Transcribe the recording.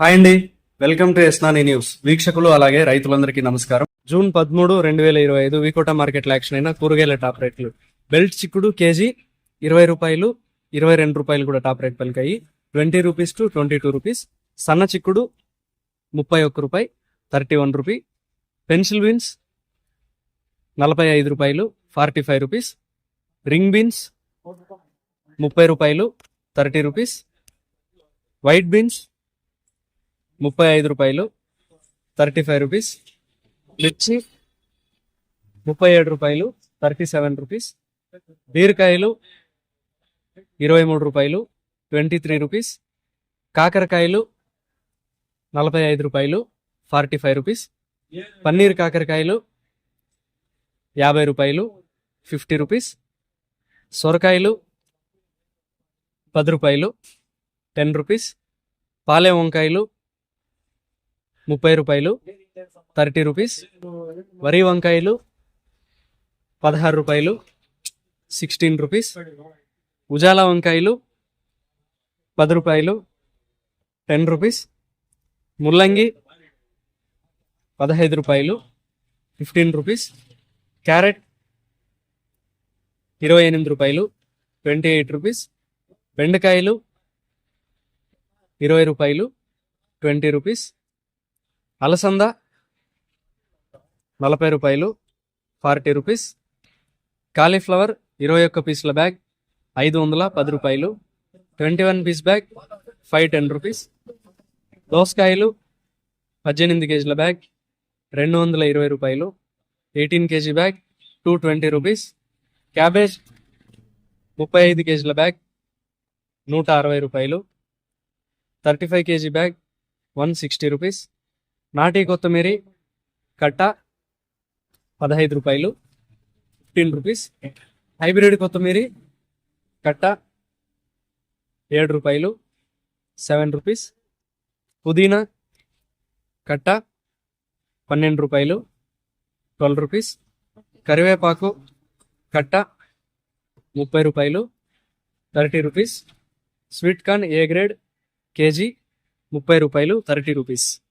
Hi అండి. Welcome to ఎస్నాని news. వీక్షకులు అలాగే రైతులందరికీ నమస్కారం. జూన్ పదమూడు రెండు వేల ఇరవై ఐదు వికోట మార్కెట్ యాక్షన్ అయిన కూరగాయల టాప్ రేట్లు. బెల్ట్ చిక్కుడు కేజీ ఇరవై రూపాయలు ఇరవై రెండు రూపాయలు కూడా top rate పలికాయి. Twenty rupees to twenty two rupees. సన్న చిక్కుడు ముప్పై ఒక్క రూపాయి thirty one rupee. Pencil beans నలభై ఐదు రూపాయలు forty five rupees. Ring beans ముప్పై రూపాయలు థర్టీ రూపీస్. వైట్ బీన్స్ ముప్పై ఐదు రూపాయలు థర్టీ ఫైవ్ రూపీస్. మిర్చి ముప్పై ఏడు రూపాయలు థర్టీ సెవెన్ రూపీస్. బీరకాయలు ఇరవై మూడు రూపాయలు ట్వంటీ త్రీ రూపీస్. కాకరకాయలు నలభై ఐదు రూపాయలు ఫార్టీ ఫైవ్ రూపీస్. పన్నీర్ కాకరకాయలు యాభై రూపాయలు ఫిఫ్టీ రూపీస్. సొరకాయలు పది రూపాయలు టెన్ రూపీస్. పాలే వంకాయలు ముప్పై రూపాయలు థర్టీ రూపీస్. వరి వంకాయలు పదహారు రూపాయలు సిక్స్టీన్ రూపీస్. ఉజాలా వంకాయలు పది రూపాయలు టెన్ రూపీస్. ముల్లంగి పదహైదు రూపాయలు ఫిఫ్టీన్ రూపీస్. క్యారెట్ ఇరవై ఎనిమిది రూపాయలు ట్వంటీ ఎయిట్ రూపీస్. బెండకాయలు ఇరవై రూపాయలు ట్వంటీ రూపీస్. అలసంద నలభై రూపాయలు ఫార్టీ రూపీస్. కాలీఫ్లవర్ ఇరవై ఒక్క పీసుల బ్యాగ్ ఐదు వందల పది రూపాయలు. Twenty one piece bag five ten rupees. దోసకాయలు పద్దెనిమిది కేజీల బ్యాగ్ రెండు వందల ఇరవై రూపాయలు. Eighteen kg bag two twenty rupees. Cabbage ముప్పై ఐదు కేజీల బ్యాగ్ నూట అరవై రూపాయలు. Thirty five kg bag one sixty rupees. నాటి కొత్తిమీరి కట్ట పదహైదు రూపాయలు ఫిఫ్టీన్ రూపీస్ హైబ్రిడ్ కొత్తిమీరి కట్ట ఏడు రూపాయలు సెవెన్ రూపీస్ పుదీనా కట్ట పన్నెండు రూపాయలు ట్వెల్వ్ రూపీస్ కరివేపాకు కట్ట ముప్పై రూపాయలు thirty rupees sweet corn A grade kg ముప్పై రూపాయలు థర్టీ రూపీస్